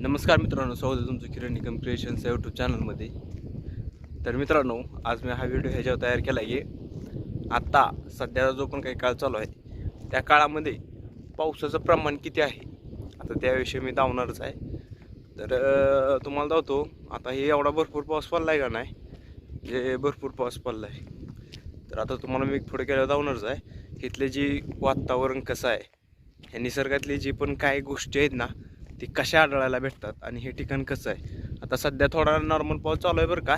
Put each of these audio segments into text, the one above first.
नमस्कार मित्रांनो स्वागत आहे तुमचं किरण निगम क्रिएशन्स यूट्यूब चॅनलमध्ये तर मित्रांनो आज मी हा व्हिडिओ ह्याच्यावर तयार केला आहे. आत्ता सध्याचा जो पण काही काळ चालू आहे त्या काळामध्ये पावसाचं प्रमाण किती आहे? आता त्याविषयी मी धावणारच आहे. तर तुम्हाला धावतो आता हे एवढा भरपूर पाऊस पडला आहे का नाही? जे भरपूर पाऊस पडला आहे तर आता तुम्हाला मी पुढे केल्यावर धावणारच आहे. इथले जी वातावरण कसं आहे ह्या निसर्गातली जी पण काही गोष्टी आहेत ना ते कशा आढळायला भेटतात आणि हे ठिकाण कसं आहे. आता सध्या थोडा नॉर्मल पाऊस चालू आहे बरं का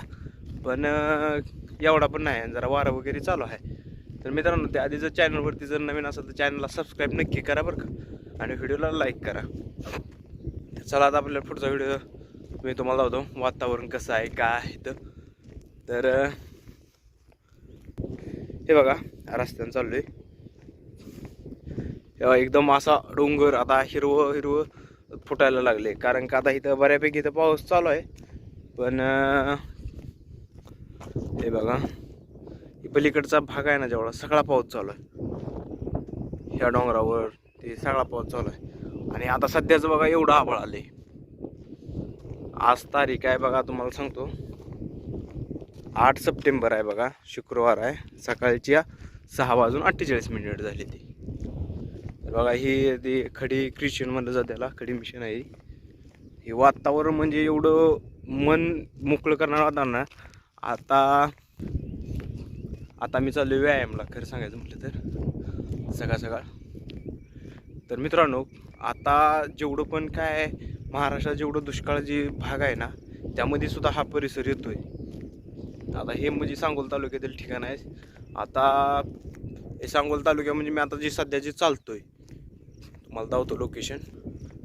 पण एवढा पण नाही जरा वारं वगैरे चालू आहे. तर मित्रांनो त्या आधी जर चॅनलवरती जर नवीन असेल तर चॅनलला सबस्क्राईब नक्की करा बरं का आणि व्हिडिओला लाईक करा. चला आता आपल्याला पुढचा व्हिडिओ मी तुम्हाला लावतो. वातावरण कसं आहे काय आहे तर हे बघा रस्त्यानं चाललो आहे एकदम असा डोंगर आता हिरवं हिरवं फुटायला लागले. कारण का आता इथं बऱ्यापैकी इथं पाऊस चालू आहे. पण हे बघा. पलीकडचा भाग आहे ना जेवढा सगळा पाऊस चालू आहे. ह्या डोंगरावर ते सगळा पाऊस चालू आहे. आणि आता सध्याचं बघा एवढं आभाळ आले आज तारीख आहे बघा तुम्हाला सांगतो. आठ सप्टेंबर आहे बघा शुक्रवार आहे. सकाळची सहा वाजून अठ्ठेचाळीस मिनिट झाली ती. तर बघा ही ते खडी ख्रिश्चन म्हणलं जातं त्याला खडी मिशन आहे हे. वातावरण म्हणजे एवढं मन मोकळं करणार वातावरण ना. आता आता मी चाललो व्यायामला खरं सांगायचं म्हटलं तर. सकाळ सकाळ. तर मित्रांनो आता जेवढं पण काय महाराष्ट्रात जेवढं दुष्काळ जे भाग आहे ना त्यामध्ये सुद्धा हा परिसर येतोय. आता हे म्हणजे सांगोल तालुक्यातील ठिकाण आहे. आता सांगोल तालुक्या म्हणजे मी आता जी सध्या जी चालतोय तुम्हाला दावतो लोकेशन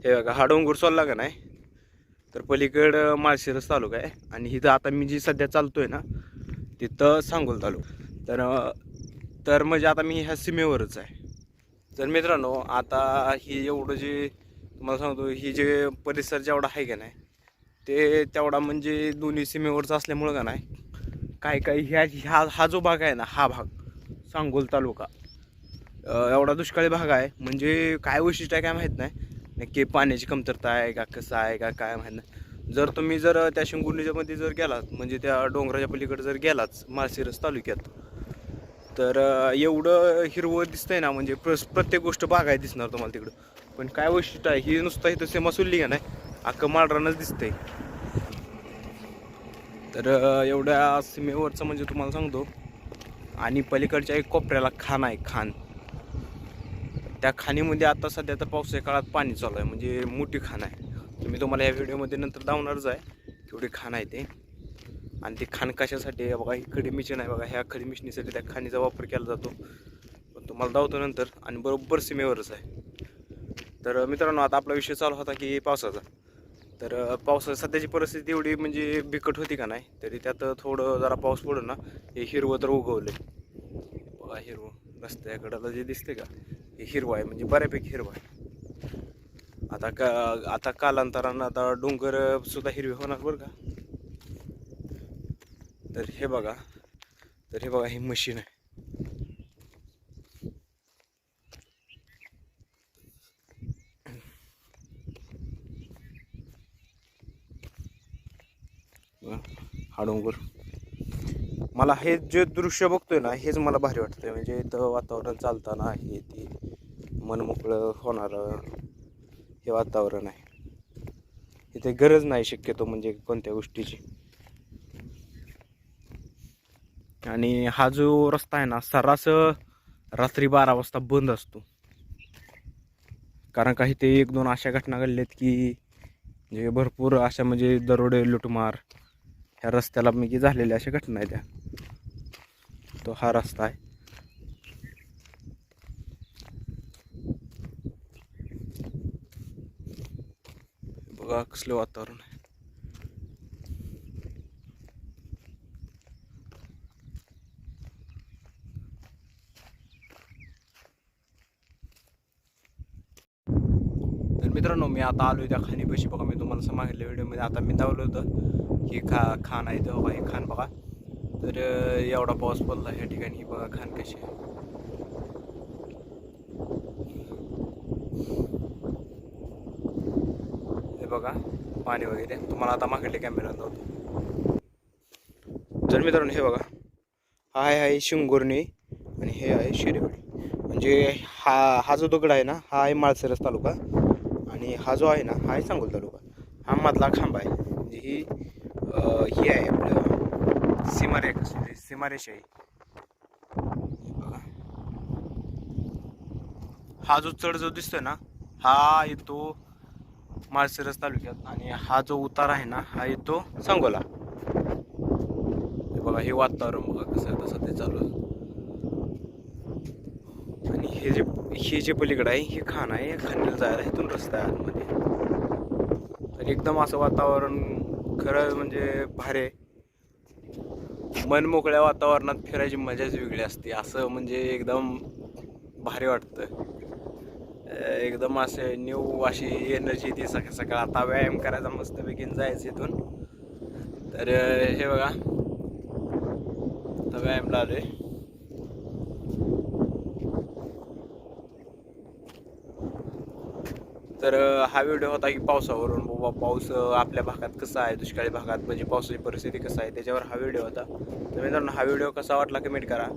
हे बघा हा डोंगर सोडला का नाही? तर पलीकडं माळशिरस तालुका आहे. आणि इथं आता मी जी सध्या चालतोय ना तिथं सांगोल तालुका. तर तर म्हणजे आता मी ह्या सीमेवरच आहे. तर मित्रांनो आता ही एवढं जे तुम्हाला सांगतो ही जे परिसर जेवढा आहे का नाही ते तेवढा म्हणजे दोन्ही सीमेवरचा असल्यामुळं का नाही काय काय ह्या ह्या हा जो भाग आहे ना हा भाग सांगोल तालुका. एवढा दुष्काळी भाग आहे. म्हणजे काय वैशिष्ट्य आहे काय माहीत नाही. नक्की पाण्याची कमतरता आहे का कसं आहे का काय माहीत नाही. जर तुम्ही जर त्या शिंगुर्णीच्यामध्ये जर गेलात म्हणजे त्या डोंगराच्या पलीकडे जर गेलाच माळशिरस तालुक्यात तर एवढं हिरवं दिसतंय ना म्हणजे प्र प्रत्येक गोष्ट बागाय दिसणार तुम्हाला तिकडं. पण काय वैशिष्ट्य आहे ही नुसतं इथं सेमा सोडली का नाही अख्खं माळरानच दिसतंय. तर एवढ्या सीमेवरचं म्हणजे तुम्हाला सांगतो आणि पलीकडच्या एक कोपऱ्याला खाण आहे खाण. त्या खाणीमध्ये आता सध्या तर पावसाच्या काळात पाणी चालू आहे म्हणजे मोठी खाण आहे. तुम्ही तुम्हाला या व्हिडिओमध्ये नंतर धावणारच आहे केवढी खाण आहे ते. आणि ती खाण कशासाठी आहे बघा ही खडी मिशन आहे बघा ह्या खडी मिशनीसाठी त्या खाणीचा वापर केला जातो. पण तुम्हाला धावतो नंतर आणि बरोबर सीमेवरच आहे. तर मित्रांनो आता आपला विषय चालू होता की पावसाचा. तर अं, पावसाची सध्याची परिस्थिती एवढी म्हणजे बिकट होती का नाही? तरी त्यात थोडं जरा पाऊस पडून ना हे हिरवं तर उगवलं बघा हिरवं. रस्त्याकडं जे दिसते का हे हिरवं आहे म्हणजे बऱ्यापैकी हिरवं आहे. आता का आता कालांतरानं आता डोंगर सुद्धा हिरवे होणार बरं का? तर हे बघा तर हे बघा ही मशीन आहे. हा डोंगर. मला हे जे दृश्य बघतोय ना हेच मला भारी वाटतंय. म्हणजे इथं वातावरण चालताना हे ते मन मोकळं होणारं हे वातावरण आहे. इथे गरज नाही शक्यतो म्हणजे कोणत्या गोष्टीची. आणि हा जो रस्ता आहे ना सर्रास रात्री बारा वाजता बंद असतो. कारण काही ते एक दोन अशा घटना घडल्यात की म्हणजे भरपूर अशा म्हणजे दरोडे लुटमार ह्या रस्त्याला म्हणजे झालेल्या अशा घटना आहेत त्या तो हा रस्ता आहे. बघा कसलं वातावरण आहे. तर मित्रांनो मी आता आलो त्या खाणीपाशी. बघा मी तुम्हाला सांगितलं व्हिडिओमध्ये आता मी धावलो होतं. ही खा खान आहे तेव्हा बघा हे खान बघा. तर एवढा पाऊस पडला ह्या ठिकाणी. ही बघा खान कशी आहे. हे बघा पाणी वगैरे. तुम्हाला आता माकडले कॅमेरा नव्हतो तर मित्रांनो हे बघा. हा आहे आहे शिंगोर्णी आणि हे आहे शिरेवाडी म्हणजे हा हा जो दगड आहे ना हा आहे माळसरस तालुका. आणि हा जो आहे ना हा आहे सांगोल तालुका. हा मधला खांब आहे. म्हणजे ही हे आहे आपलं सीमारेख सीमारेष आहे बघा. हा जो चढ जो दिसतोय ना हा येतो माळशिरस तालुक्यात आणि हा जो उतार आहे ना हा येतो सांगोला हे बघा हे वातावरण बघा कसं कसं तसं ते चालू आहे. आणि हे जे हे जे पलीकडं आहे हे खाण आहे खाण्याला जायला इथून रस्ता आहे आतमध्ये तर एकदम असं वातावरण खरं म्हणजे भारी आहे. वातावरणात फिरायची मजाच वेगळी असते. असं म्हणजे एकदम भारी वाटतं. एकदम असे न्यू अशी एनर्जी येते सकाळ सकाळ. आता व्यायाम करायचा मस्तपैकी जायचं इथून. तर हे बघा. आता व्यायामला आलोय. तर हा व्हिडिओ होता की पावसावरून बाबा पाऊस आपल्या भागात कसा आहे? दुष्काळी भागात म्हणजे पावसाची परिस्थिती कसं आहे? त्याच्यावर हा व्हिडिओ होता. तर मित्रांनो हा व्हिडिओ कसा वाटला कमेंट करा.